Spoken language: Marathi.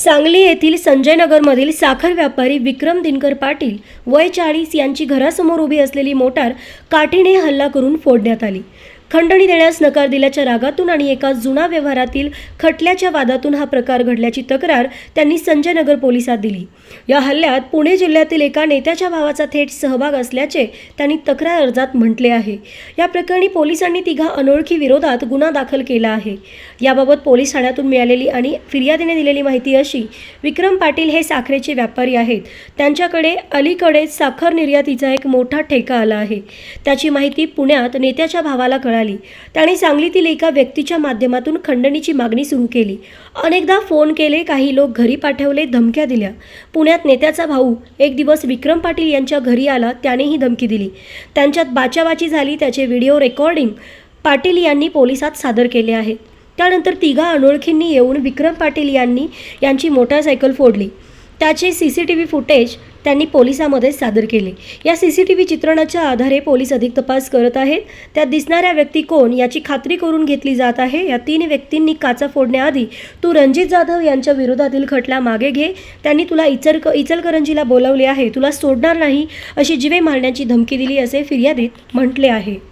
सांगली येथील संजयनगरमधील साखर व्यापारी विक्रम दिनकर पाटील वय चाळीस यांची घरासमोर उभी असलेली मोटार काठीने हल्ला करून फोडण्यात आली. खंडणी देण्यास नकार दिल्याच्या रागातून आणि एका जुना व्यवहारातील खटल्याच्या वादातून हा प्रकार घडल्याची तक्रार त्यांनी संजयनगर पोलिसात दिली. या हल्ल्यात पुणे जिल्ह्यातील एका नेत्याच्या भावाचा थेट सहभाग असल्याचे त्यांनी तक्रार अर्जात म्हटले आहे. या प्रकरणी पोलिसांनी तिघा अनोळखी विरोधात गुन्हा दाखल केला आहे. याबाबत पोलीस ठाण्यातून मिळालेली आणि फिर्यादीने दिलेली माहिती अशी विक्रम पाटील हे साखरेचे व्यापारी आहेत. त्यांच्याकडे अलीकडेच साखर निर्यातीचा एक मोठा ठेका आला आहे. त्याची माहिती पुण्यात नेत्याच्या भावाला मिळाली. त्याने सांगलीतील एका व्यक्तीच्या माध्यमातून खंडणीची मागणी सुरू केली. अनेकदा फोन केले काही लोक घरी पाठवले धमक्या दिल्या. पुण्यात नेत्याचा भाऊ एक दिवस विक्रम पाटील यांच्या घरी आला त्यानेही धमकी दिली. त्यांच्यात बाचाबाची झाली त्याचे व्हिडिओ रेकॉर्डिंग पाटील यांनी पोलिसात सादर केले आहेत त्यानंतर तिघा अनोळखींनी येऊन विक्रम पाटील यांनी यांची मोटारसायकल फोडली. त्याचे C C T V footage त्यांनी पोलिसामध्ये सादर केले. या सी सी टी व्ही चित्रणाच्या आधारे पोलीस अधिक तपास करत आहेत. त्यात दिसणाऱ्या व्यक्ती कोण याची खात्री करून घेतली जात आहे. या तीन व्यक्तींनी काचा फोडण्याआधी तू रणजित जाधव यांच्या विरोधातील खटला मागे घे. त्यांनी तुला इचलक इचलकरंजीला बोलावले आहे. तुला सोडणार नाही अशी जिवे मारण्याची धमकी दिली असे फिर्यादीत म्हटले आहे.